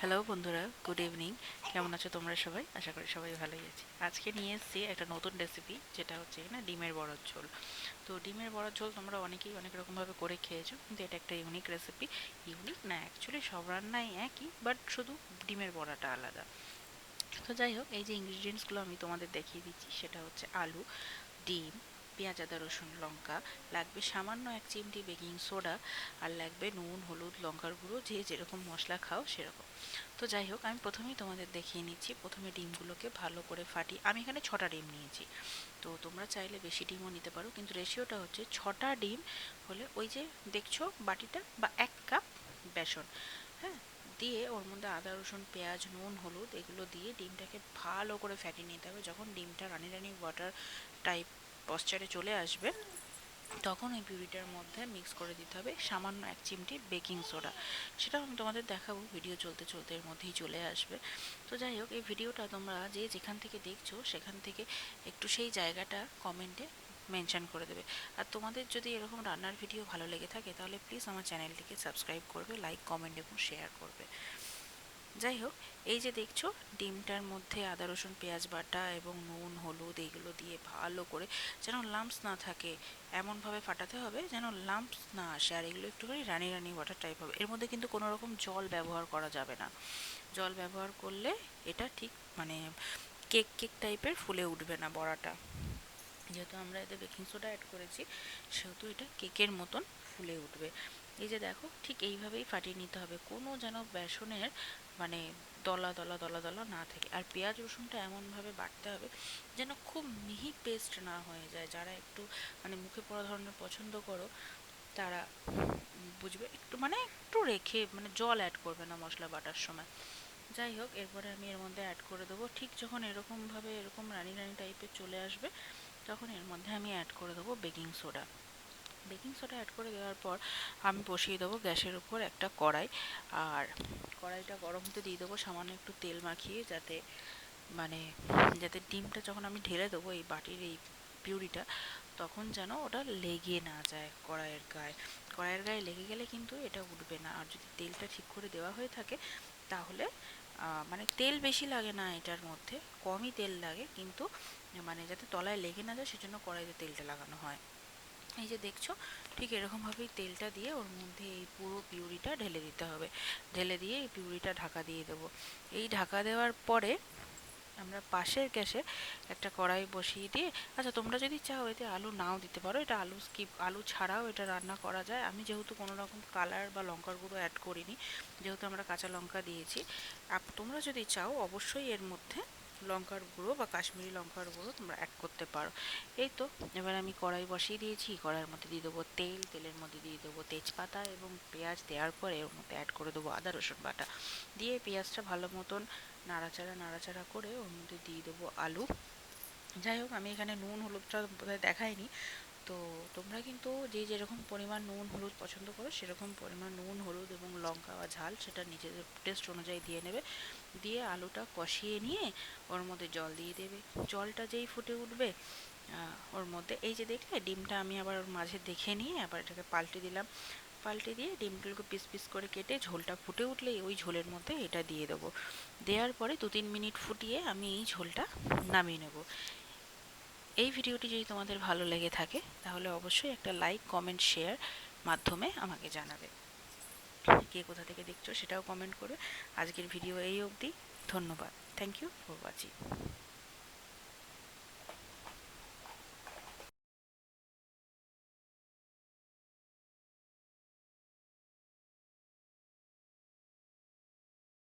Hello বন্ধুরা। Good evening কেমন আছো তোমরা সবাই? আশা করি সবাই ভালোই আছি। আজকে নিয়ে এসেছি একটা নতুন রেসিপি যেটা হচ্ছে না, ডিমের বড়ার ঝোল। তো ডিমের বড়ার ঝোল তোমরা অনেকেই অনেক রকমভাবে করে খেয়েছো, কিন্তু এটা একটা ইউনিক রেসিপি ইউনিক না অ্যাকচুয়ালি সব রান্নাই একই বাট শুধু ডিমের বড়াটা আলাদা। তো যাই হোক, এই যে ইনগ্রিডিয়েন্টসগুলো আমি তোমাদের দেখিয়ে দিচ্ছি, সেটা হচ্ছে আলু, ডিম পেঁয়াজ, আদা, রসুন, লঙ্কা, লাগবে সামান্য এক চিমটি বেকিং সোডা আর লাগবে নুন, হলুদ, লঙ্কার গুঁড়ো, যে যেরকম মশলা খাও সেরকম। তো যাই হোক, আমি প্রথমেই তোমাদের দেখিয়ে নিচ্ছি। প্রথমে ডিমগুলোকে ভালো করে ফাটি। আমি এখানে ছটা ডিম নিয়েছি। তো তোমরা চাইলে বেশি ডিমও নিতে পারো, কিন্তু রেশিওটা হচ্ছে ছটা ডিম হলে ওই যে দেখছ বাটিটা বা এক কাপ বেসন। হ্যাঁ দিয়ে ওর মধ্যে আদা, রসুন, পেঁয়াজ, নুন, হলুদ, এগুলো দিয়ে ডিমটাকে ভালো করে ফ্যাটিয়ে নিতে হবে। যখন ডিমটা রানি রানি ওয়াটার টাইপ পশ্চারে চলে আসবে, তখন ওই পিউরিটার মধ্যে মিক্স করে দিতে হবে সামান্য এক চিমটি বেকিং সোডা সেটাও আমি তোমাদের দেখাবো ভিডিও চলতে চলতে এর মধ্যেই চলে আসবে। তো যাই হোক, এই ভিডিওটা তোমরা যে যেখান থেকে দেখছ, সেখান থেকে একটু সেই জায়গাটা কমেন্টে মেনশন করে দেবে। আর তোমাদের যদি এরকম রান্নার ভিডিও ভালো লেগে থাকে, তাহলে প্লিজ আমার চ্যানেলটিকে সাবস্ক্রাইব করবে লাইক কমেন্ট এবং শেয়ার করবে। যাই হোক এই যে দেখছ, ডিমটার মধ্যে আদা, রসুন, পেঁয়াজ বাটা এবং নুন, হলুদ এইগুলো দিয়ে ভালো করে যেন লাম্পস না থাকে, এমনভাবে ফাটাতে হবে যেন লাম্পস না আসে। আর এগুলো একটুখানি রানি রানি ওয়াটার টাইপ হবে। এর মধ্যে কিন্তু কোনো রকম জল ব্যবহার করা যাবে না। জল ব্যবহার করলে এটা ঠিক মানে কেক কেক টাইপের ফুলে উঠবে না বড়াটা। যেহেতু আমরা এতে বেকিং সোডা অ্যাড করেছি, সেহেতু এটা কেকের মতন ফুলে উঠবে। এই যে দেখো, ঠিক এইভাবেই ফাটিয়ে নিতে হবে। কোনো যেন বেসনের মানে দলা দলা দলা দলা না থাকে। আর পেঁয়াজ রসুনটা এমনভাবে বাটতে হবে যেন খুব মিহি পেস্ট না হয়ে যায়। যারা একটু মানে মুখে পড়া ধরনের পছন্দ করো, তারা বুঝবে, একটু মানে একটু রেখে মানে জল অ্যাড করবে না মশলা বাটার সময়। যাই হোক, এরপরে আমি এর মধ্যে অ্যাড করে দেবো। ঠিক যখন এরকমভাবে, এরকম রানি রানি টাইপের চলে আসবে, তখন এর মধ্যে আমি অ্যাড করে দেবো baking soda baking soda add করে দেওয়ার পর আমি বসিয়ে দেবো গ্যাসের উপর একটা কড়াই। আর কড়াইটা গরম হতে দিয়ে দেবো সামান্য একটু তেল মাখিয়ে যাতে মানে যাতে ডিমটা যখন আমি ঢেলে দেবো এই বাটির এই পিউরিটা, তখন যেন ওটা লেগে না যায় কড়াইয়ের গায়ে। কড়াইয়ের গায়ে লেগে গেলে কিন্তু এটা উঠবে না। আর যদি তেলটা ঠিক করে দেওয়া হয়ে থাকে, তাহলে মানে তেল বেশি লাগে না এটার মধ্যে, কমই তেল লাগে। কিন্তু মানে যাতে তলায় লেগে না যায়, সেজন্য কড়াইতে তেলটা লাগানো হয়। এই যে দেখছ, ঠিক এরকমভাবেই তেলটা দিয়ে ওর মধ্যে এই পুরো পিউরিটা ঢেলে দিতে হবে। ঢেলে দিয়ে এই পিউরিটা ঢাকা দিয়ে দেবো। এই ঢাকা দেওয়ার পরে আমরা পাশের গ্যাসে একটা কড়াই বসিয়ে দিয়ে আচ্ছা তোমরা যদি চাও এতে আলু নাও দিতে পারো, এটা আলু স্কিপ, আলু ছাড়াও এটা রান্না করা যায়। আমি যেহেতু কোনো রকম কালার বা লঙ্কার গুঁড়ো অ্যাড করিনি, যেহেতু আমরা কাঁচা লঙ্কা দিয়েছি। তোমরা যদি চাও অবশ্যই এর মধ্যে লঙ্কার গুঁড়ো বা কাশ্মীরি লঙ্কার গুঁড়ো তোমরা অ্যাড করতে পারো। এই তো, এবার আমি কড়াই বসিয়ে দিয়েছি। কড়াইয়ের মধ্যে দিয়ে দেবো তেল, তেলের মধ্যে দিয়ে দেবো তেজপাতা এবং পেঁয়াজ দেওয়ার পরে এর মধ্যে অ্যাড করে দেবো আদা, রসুন বাটা। দিয়ে পেঁয়াজটা ভালো মতন নাড়াচাড়া নাড়াচাড়া করে ওর মধ্যে দিয়ে দেবো আলু। যাই হোক, আমি এখানে নুন, হলুদটা বোধহয় দেখাইনি। তো তোমরা কিন্তু যে যেরকম পরিমাণ নুন, হলুদ পছন্দ করো, সেরকম পরিমাণ নুন, হলুদ এবং লঙ্কা বা ঝাল সেটা নিজেদের টেস্ট অনুযায়ী দিয়ে নেবে। দিয়ে আলুটা কষিয়ে নিয়ে ওর মধ্যে জল দিয়ে দেবে। জলটা যেই ফুটে উঠবে ওর মধ্যে এই যে দেখলে ডিমটা আমি আবার ওর মাঝে দেখে নিয়ে আবার এটাকে পাল্টে দিলাম। পাল্টে দিয়ে ডিমগুলোকে পিস পিস করে কেটে ঝোলটা ফুটে উঠলে ওই ঝোলের মধ্যে এটা দিয়ে দেবো। দেওয়ার পরে দু তিন মিনিট ফুটিয়ে আমি এই ঝোলটা নামিয়ে নেব। এই ভিডিওটি যদি তোমাদের ভালো লেগে থাকে, তাহলে অবশ্যই একটা লাইক কমেন্ট শেয়ার মাধ্যমে আমাকে জানাবে। কে কোথা থেকে দেখছ সেটাও কমেন্ট করে আজকের ভিডিও এই অবধি। ধন্যবাদ। Thank you for watching